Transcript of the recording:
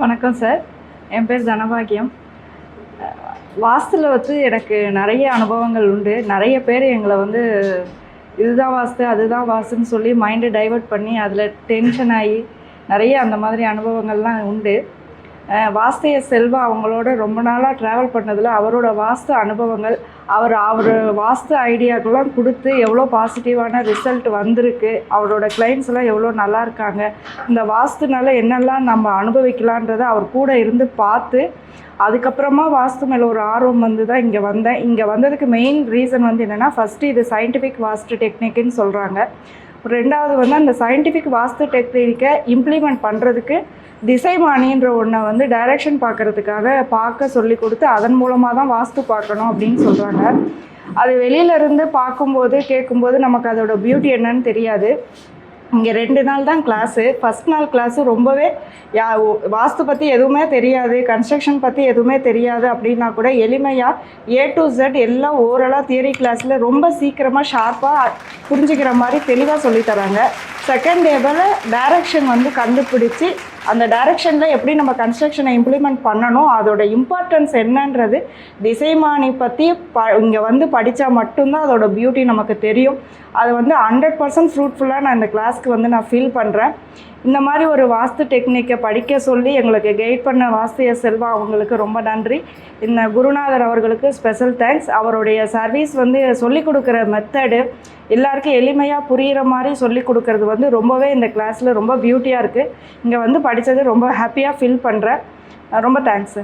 வணக்கம் சார். என் பேர் தனபாகியம். வாஸ்துல வந்து எனக்கு நிறைய அனுபவங்கள் உண்டு. நிறைய பேர் எங்களை வந்து இதுதான் வாஸ்து அதுதான் வாஸ்துன்னு சொல்லி மைண்டை டைவர்ட் பண்ணி அதில் டென்ஷன் ஆகி நிறைய அந்த மாதிரி அனுபவங்கள்லாம் உண்டு. வாஸ்தைய செல்வா அவங்களோட ரொம்ப நாளாக ட்ராவல் பண்ணதில் அவரோட வாஸ்து அனுபவங்கள் அவர் அவர் வாஸ்து ஐடியாக்கெல்லாம் கொடுத்து எவ்வளோ பாசிட்டிவான ரிசல்ட் வந்திருக்கு அவரோட கிளைண்ட்ஸ் எல்லாம் எவ்வளோ நல்லா இருக்காங்க இந்த வாஸ்துனால என்னெல்லாம் நம்ம அனுபவிக்கலான்றதை அவர் கூட இருந்து பார்த்து அதுக்கப்புறமா வாஸ்து மேலே ஒரு ஆர்வம் வந்து தான் இங்கே வந்தேன். இங்கே வந்ததுக்கு மெயின் ரீசன் வந்து என்னென்னா ஃபஸ்ட்டு இது சயின்டிஃபிக் வாஸ்து டெக்னிக்குன்னு சொல்கிறாங்க ரெண்டாவது வந்து அந்த சயின்டிஃபிக் வாஸ்து டெக்னிக்கை இம்ப்ளிமெண்ட் பண்ணுறதுக்கு திசைமானின்ற ஒன்றை வந்து டைரக்ஷன் பார்க்கறதுக்காக பார்க்க சொல்லி கொடுத்து அதன் மூலமாக தான் வாஸ்து பார்க்கணும் அப்படின்னு சொல்கிறாங்க அது வெளியில இருந்து பார்க்கும்போது கேட்கும்போது நமக்கு அதோட பியூட்டி என்னன்னு தெரியாது. இங்கே ரெண்டு நாள் தான் கிளாஸு ஃபஸ்ட் நாள் கிளாஸு ரொம்பவே யா வாஸ்து பற்றி எதுவுமே தெரியாது கன்ஸ்ட்ரக்ஷன் பற்றி எதுவுமே தெரியாது அப்படின்னா கூட எளிமையாக ஏ டு ஜெட் எல்லாம் ஓரலாக தியரி கிளாஸில் ரொம்ப சீக்கிரமாக ஷார்ப்பாக புரிஞ்சுக்கிற மாதிரி தெளிவாக சொல்லித் தராங்க. செகண்ட் டேபிள் டைரக்ஷன் வந்து கண்டுபிடிச்சி அந்த டைரக்ஷனில் எப்படி நம்ம கன்ஸ்ட்ரக்ஷனை இம்ப்ளிமெண்ட் பண்ணணும் அதோட இம்பார்ட்டன்ஸ் என்னன்றது திசைமானி பற்றி ப இங்கே வந்து படித்தா மட்டும்தான் அதோட பியூட்டி நமக்கு தெரியும். அது வந்து ஹண்ட்ரட் பர்சன்ட் ஃப்ரூட்ஃபுல்லாக நான் இந்த கிளாஸ்க்கு வந்து நான் ஃபீல் பண்ணுறேன் இந்த மாதிரி ஒரு வாஸ்து டெக்னிக்கை படிக்க சொல்லி எங்களுக்கு கைட் பண்ண வாஸ்திய செல்வா அவங்களுக்கு ரொம்ப நன்றி. இந்த குருநாதர் அவர்களுக்கு ஸ்பெஷல் தேங்க்ஸ் அவருடைய சர்வீஸ் வந்து சொல்லிக் கொடுக்குற மெத்தடு எல்லாருக்கும் எளிமையாக புரிகிற மாதிரி சொல்லிக் கொடுக்கறது வந்து ரொம்பவே இந்த கிளாஸில் ரொம்ப பியூட்டியாக இருக்குது இங்கே வந்து படி படித்தது ரொம்ப ஹாப்பியாக ஃபீல் பண்ணுறேன் ரொம்ப தேங்க்ஸ் சார்